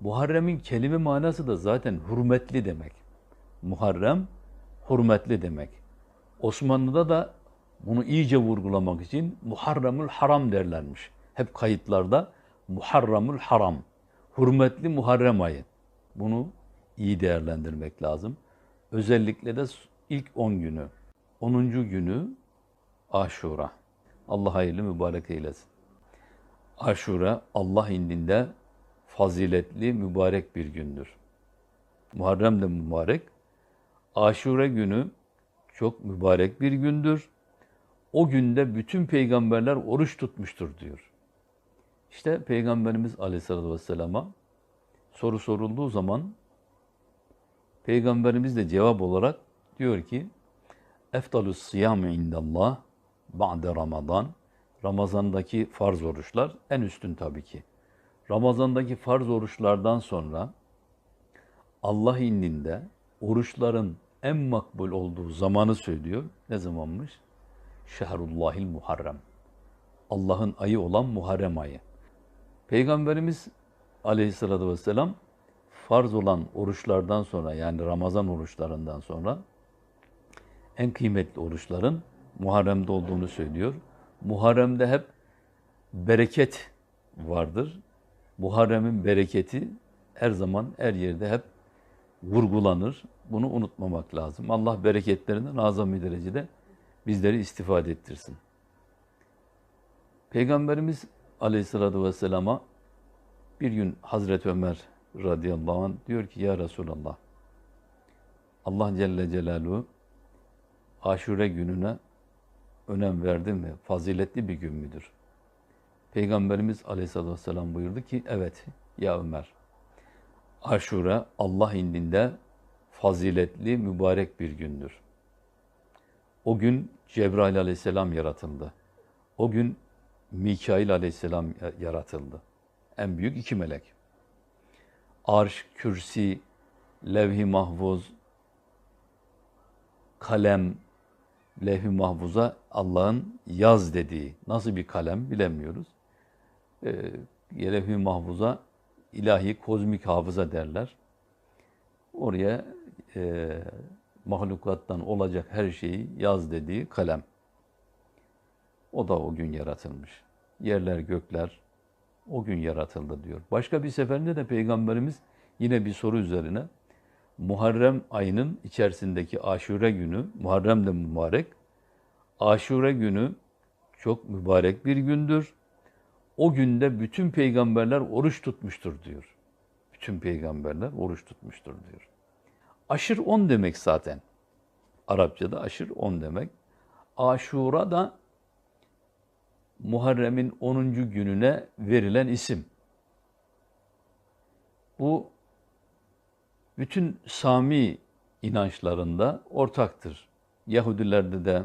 Muharrem'in kelime manası da zaten hürmetli demek. Muharrem, hürmetli demek. Osmanlı'da da bunu iyice vurgulamak için Muharremül Haram derlermiş. Hep kayıtlarda Muharremül Haram, hürmetli Muharrem ayı. Bunu iyi değerlendirmek lazım. Özellikle de ilk 10 günü, 10. günü Aşura. Allah hayırlı mübarek eylesin. Aşura Allah indinde faziletli, mübarek bir gündür. Muharrem de mübarek. Aşure günü çok mübarek bir gündür. O günde bütün peygamberler oruç tutmuştur diyor. İşte Peygamberimiz Aleyhisselatü Vesselam'a soru sorulduğu zaman Peygamberimiz de cevap olarak diyor ki Efdalus siyami indallah ba'de Ramazan Ramazandaki farz oruçlar en üstün tabii ki. Ramazandaki farz oruçlardan sonra Allah indinde oruçların en makbul olduğu zamanı söylüyor. Ne zamanmış? Şehrullahil Muharrem. Allah'ın ayı olan Muharrem ayı. Peygamberimiz aleyhissalatü vesselam farz olan oruçlardan sonra yani Ramazan oruçlarından sonra en kıymetli oruçların Muharrem'de olduğunu söylüyor. Muharrem'de hep bereket vardır. Muharrem'in bereketi her zaman her yerde hep vurgulanır. Bunu unutmamak lazım. Allah bereketlerinden azami derecede bizleri istifade ettirsin. Peygamberimiz Aleyhisselatü Vesselam'a bir gün Hazreti Ömer radıyallahu anh diyor ki ya Resulallah Allah Celle Celaluhu aşure gününe önem verdi mi? Faziletli bir gün müdür? Peygamberimiz aleyhissalatü vesselam buyurdu ki evet ya Ömer aşure Allah indinde faziletli, mübarek bir gündür. O gün Cebrail aleyhisselam yaratıldı. O gün Mikail aleyhisselam yaratıldı. En büyük iki melek. Arş, kürsi, levh-i mahfuz, kalem, levh-i mahfuza Allah'ın yaz dediği, nasıl bir kalem bilemiyoruz. E, levh-i mahfuza ilahi kozmik hafıza derler. Oraya e, mahlukattan olacak her şeyi yaz dediği kalem. O da o gün yaratılmış. Yerler, gökler o gün yaratıldı diyor. Başka bir seferinde de Peygamberimiz yine bir soru üzerine Muharrem ayının içerisindeki aşure günü, Muharrem de mübarek, aşure günü çok mübarek bir gündür. O günde bütün peygamberler oruç tutmuştur diyor. Bütün peygamberler oruç tutmuştur diyor. Aşır on demek zaten. Arapçada aşır on demek. Aşura da Muharrem'in 10. gününe verilen isim. Bu bütün Sami inançlarında ortaktır. Yahudilerde de,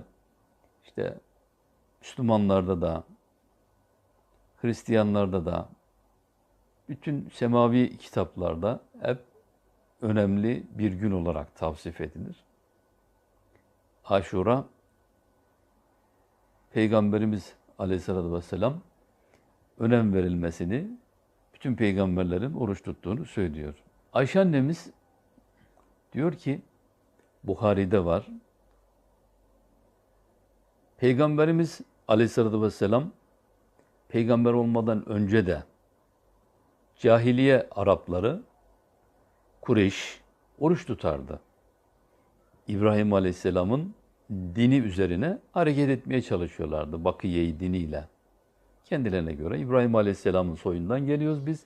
işte Müslümanlarda da, Hristiyanlarda da, bütün semavi kitaplarda hep önemli bir gün olarak tavsif edilir. Aşura, Peygamberimiz aleyhissalatü vesselam önem verilmesini, bütün peygamberlerin oruç tuttuğunu söylüyor. Ayşe annemiz diyor ki, Buhari'de var, Peygamberimiz aleyhissalatü vesselam, peygamber olmadan önce de cahiliye Arapları, Kureyş oruç tutardı. İbrahim Aleyhisselam'ın dini üzerine hareket etmeye çalışıyorlardı. Bakiye diniyle. Kendilerine göre İbrahim Aleyhisselam'ın soyundan geliyoruz biz.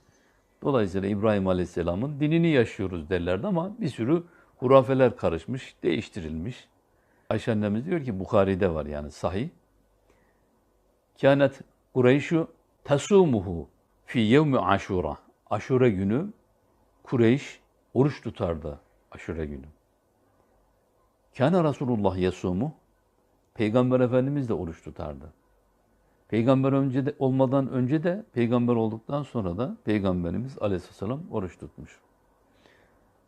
Dolayısıyla İbrahim Aleyhisselam'ın dinini yaşıyoruz derlerdi ama bir sürü hurafeler karışmış, değiştirilmiş. Ayşe annemiz diyor ki Bukhari'de var yani sahih. Kânet Kureyşu tasumuhu fi yevmi aşura. Aşure günü Kureyş oruç tutardı aşure günü. Kâne Resulullah yasumu. Peygamber Efendimiz de oruç tutardı. Peygamber önce de, olmadan önce de, peygamber olduktan sonra da Peygamberimiz aleyhisselam oruç tutmuş.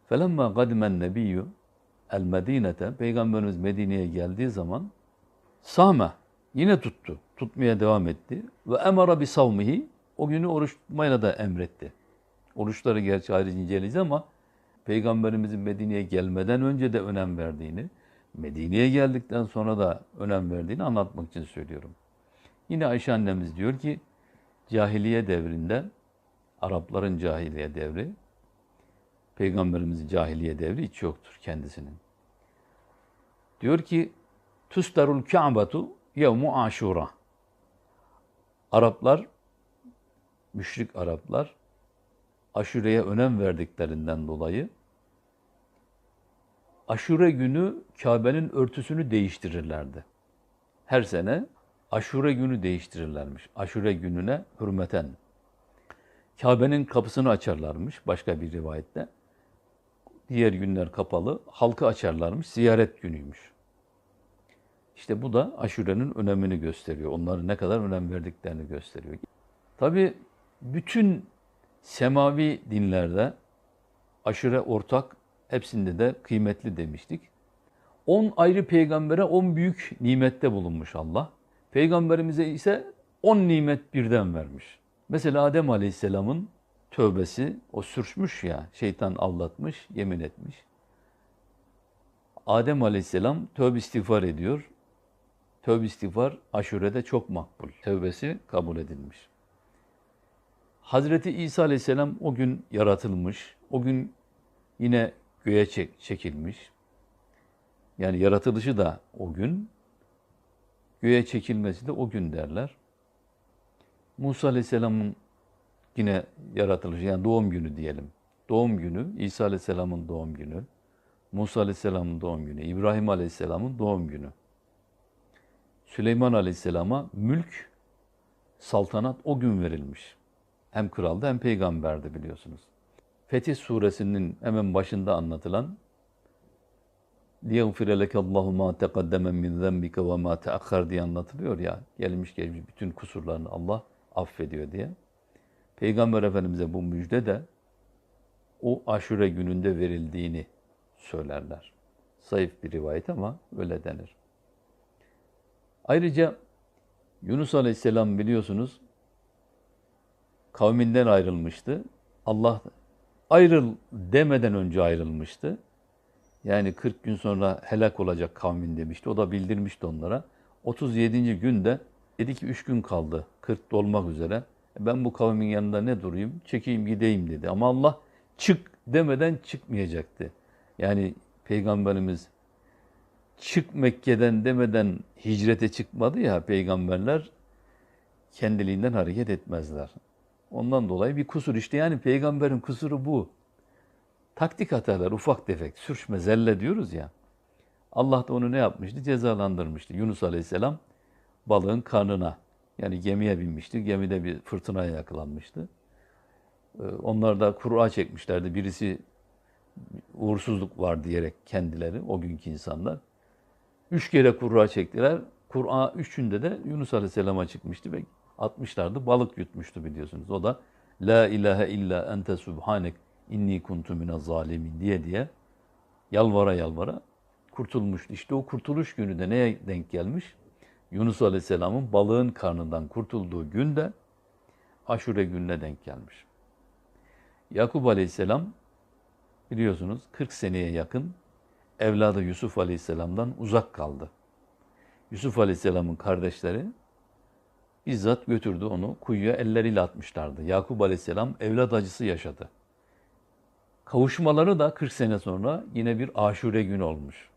Felemma kadimen nebiyyü el medinete, Peygamberimiz Medine'ye geldiği zaman same, yine tuttu, tutmaya devam etti. Ve emara bi savmihi, o günü oruç tutmayla da emretti. Oruçları gerçi ayrıca inceleyeceğiz ama Peygamberimizin Medine'ye gelmeden önce de önem verdiğini, Medine'ye geldikten sonra da önem verdiğini anlatmak için söylüyorum. Yine Ayşe annemiz diyor ki, cahiliye devrinde, Arapların cahiliye devri, Peygamberimizin cahiliye devri hiç yoktur kendisinin. Diyor ki, Tustarul Ka'batu yevmu aşura. Araplar, müşrik Araplar, aşureye önem verdiklerinden dolayı aşure günü Kabe'nin örtüsünü değiştirirlerdi. Her sene aşure günü değiştirirlermiş. Aşure gününe hürmeten. Kabe'nin kapısını açarlarmış başka bir rivayette. Diğer günler kapalı, halkı açarlarmış, ziyaret günüymüş. İşte bu da aşurenin önemini gösteriyor. Onların ne kadar önem verdiklerini gösteriyor. Tabi bütün semavi dinlerde aşure ortak, hepsinde de kıymetli demiştik. On ayrı peygambere on büyük nimette bulunmuş Allah. Peygamberimize ise on nimet birden vermiş. Mesela Adem Aleyhisselam'ın tövbesi, o sürçmüş ya, şeytan aldatmış, yemin etmiş. Adem Aleyhisselam tövbe istiğfar ediyor. Tövbe istiğfar aşurede çok makbul. Tövbesi kabul edilmiş. Hazreti İsa Aleyhisselam o gün yaratılmış. O gün yine göğe çek, çekilmiş. Yani yaratılışı da o gün, göğe çekilmesi de o gün derler. Musa Aleyhisselam'ın yine yaratılışı, yani doğum günü diyelim. Doğum günü, İsa Aleyhisselam'ın doğum günü, Musa Aleyhisselam'ın doğum günü, İbrahim Aleyhisselam'ın doğum günü. Süleyman Aleyhisselam'a mülk, saltanat o gün verilmiş. Hem kraldı hem peygamberdi biliyorsunuz. Fetih suresinin hemen başında anlatılan لِيَغْفِرَ لَكَ اللّٰهُ مَا تَقَدَّمَ مِنْ ذَنْبِكَ وَمَا تَأَخَّرْ diye anlatılıyor ya. Gelmiş gelmiş bütün kusurlarını Allah affediyor diye. Peygamber Efendimiz'e bu müjde de o aşure gününde verildiğini söylerler. Zayıf bir rivayet ama öyle denir. Ayrıca Yunus Aleyhisselam biliyorsunuz kavminden ayrılmıştı. Allah ayrıl demeden önce ayrılmıştı. Yani 40 gün sonra helak olacak kavmin demişti. O da bildirmişti onlara. 37. günde dedi ki 3 gün kaldı 40 dolmak üzere. Ben bu kavmin yanında ne durayım? Çekeyim gideyim dedi. Ama Allah çık demeden çıkmayacaktı. Yani Peygamberimiz çık Mekke'den demeden hicrete çıkmadı ya peygamberler kendiliğinden hareket etmezler. Ondan dolayı bir kusur işte yani peygamberin kusuru bu. Taktik hatalar ufak tefek sürçme zelle diyoruz ya. Allah da onu ne yapmıştı? Cezalandırmıştı. Yunus Aleyhisselam balığın karnına yani gemiye binmişti. Gemide bir fırtınaya yakalanmıştı. Ee, onlar da Kur'a çekmişlerdi. Birisi uğursuzluk var diyerek kendileri o günkü insanlar. Üç kere Kur'a çektiler. Kur'a üçünde de Yunus Aleyhisselam'a çıkmıştı ve atmışlardı. Balık yutmuştu biliyorsunuz. O da La ilahe illa ente subhanek inni kuntu mine zalimin diye diye yalvara yalvara kurtulmuştu. İşte o kurtuluş günü de neye denk gelmiş? Yunus Aleyhisselam'ın balığın karnından kurtulduğu günde aşure gününe denk gelmiş. Yakup Aleyhisselam biliyorsunuz 40 seneye yakın evladı Yusuf Aleyhisselam'dan uzak kaldı. Yusuf Aleyhisselam'ın kardeşleri bizzat götürdü onu kuyuya elleriyle atmışlardı. Yakup Aleyhisselam evlat acısı yaşadı. Kavuşmaları da 40 sene sonra yine bir aşure günü olmuş.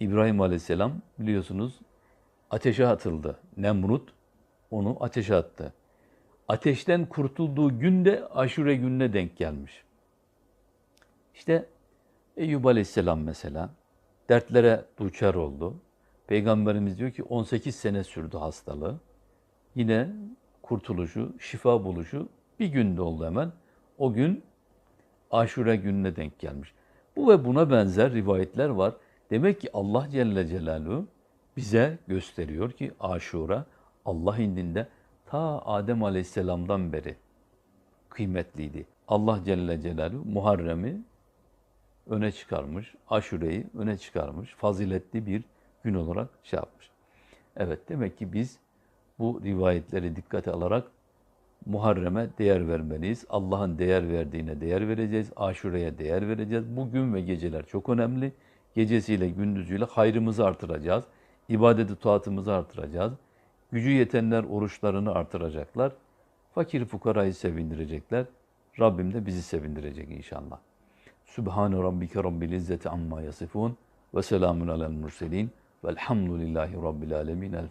İbrahim Aleyhisselam biliyorsunuz ateşe atıldı. Nemrut onu ateşe attı. Ateşten kurtulduğu günde aşure gününe denk gelmiş. İşte Eyüp Aleyhisselam mesela dertlere duçar oldu. Peygamberimiz diyor ki 18 sene sürdü hastalığı. Yine kurtuluşu, şifa buluşu bir günde oldu hemen. O gün aşure gününe denk gelmiş. Bu ve buna benzer rivayetler var. Demek ki Allah Celle Celaluhu bize gösteriyor ki aşura Allah indinde ta Adem Aleyhisselam'dan beri kıymetliydi. Allah Celle Celaluhu Muharrem'i öne çıkarmış, aşureyi öne çıkarmış, faziletli bir gün olarak şey yapmış. Evet demek ki biz bu rivayetleri dikkate alarak Muharrem'e değer vermeliyiz. Allah'ın değer verdiğine değer vereceğiz. Aşureye değer vereceğiz. Bu gün ve geceler çok önemli. Gecesiyle gündüzüyle hayrımızı artıracağız. İbadeti taatımızı artıracağız. Gücü yetenler oruçlarını artıracaklar. Fakir fukarayı sevindirecekler. Rabbim de bizi sevindirecek inşallah. Sübhane rabbike rabbil izzeti amma yasifun ve selamun alel murselin velhamdülillahi rabbil alemin. El